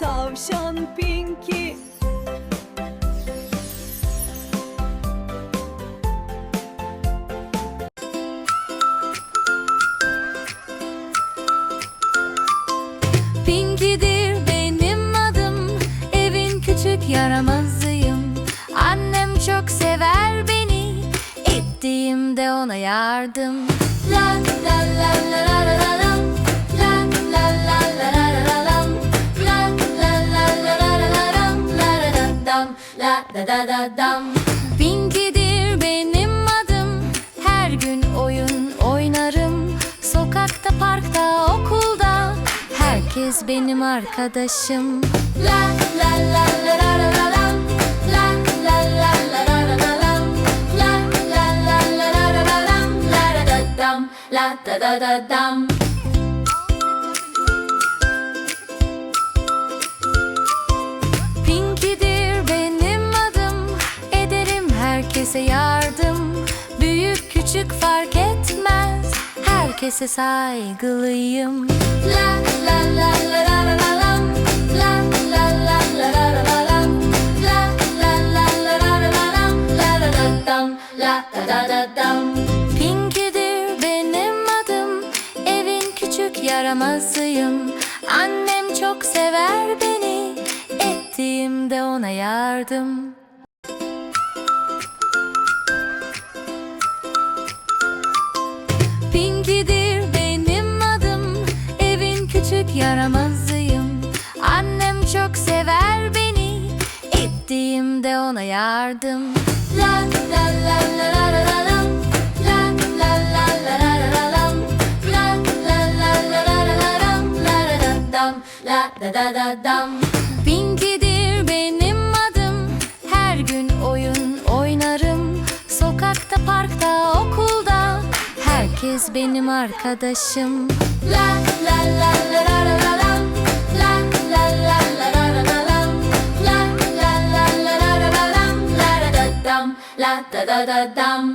Tavşan Pinky. Pinkidir benim adım Evin küçük yaramazıyım. Annem çok sever beni Ettiğimde ona yardım. La la La da da da dam. Pinkidir benim adım Her gün oyun oynarım Sokakta, parkta, okulda Herkes benim arkadaşım La la la la la la la. La la la la la la la. La la la la la la la. La da da dam. La da da da dam. Küçük fark etmez Herkese saygılıyım La la la la la la la. La la la la la la la lam. La la la la la la la lam. La da da dam. La da da da dam. Pinkidir benim adım Evin küçük yaramazıyım Annem çok sever beni Ettiğimde ona yardım Pinkidir benim adım Evin küçük yaramazıyım Annem çok sever beni Ettiğimde ona yardım La la la la la la la da da da da da dam. Pinkidir benim adım Her gün oyun Herkes benim arkadaşım La la la la la la la lam. La la la la la la la lam. La la la la la la la lam. La da da dam. La da da da dam.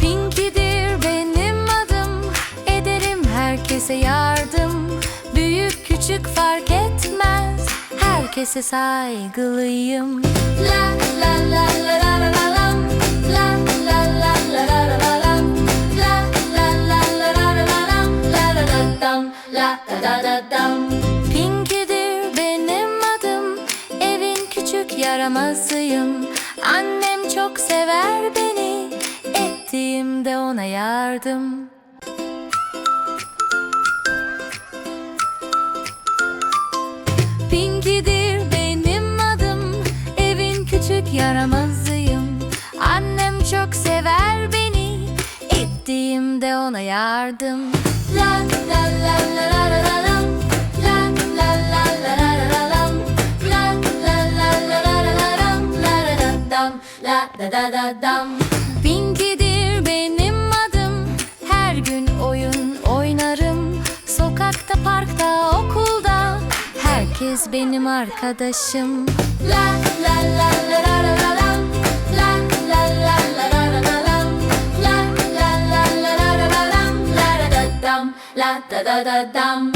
Pinkidir benim adım Ederim herkese yardım Büyük küçük fark etmez Herkese saygılıyım La la la La da da da dam. Pinkidir benim adım Evin küçük yaramazıyım Annem çok sever beni Ettiğimde ona yardım. Pinkidir benim adım Evin küçük yaramazıyım. Annem çok sever Ettiğimde ona yardım La la la la la la la lam. La la la la la la la lam. La la la la la la la lam. La da da da da da dam. Pinkidir benim adım Her gün oyun oynarım Sokakta, parkta, okulda Herkes benim arkadaşım La la la la la la. La La da da da dam.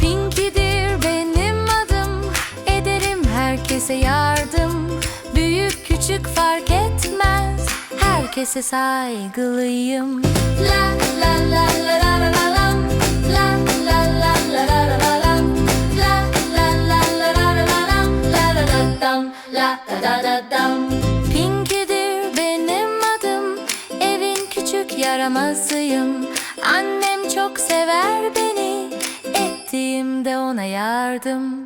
Pinkidir benim adım Ederim herkese yardım. Büyük küçük fark etmez Herkese saygılıyım. La la la la la yaramazıyım. Annem çok sever beni Ettiğimde ona yardım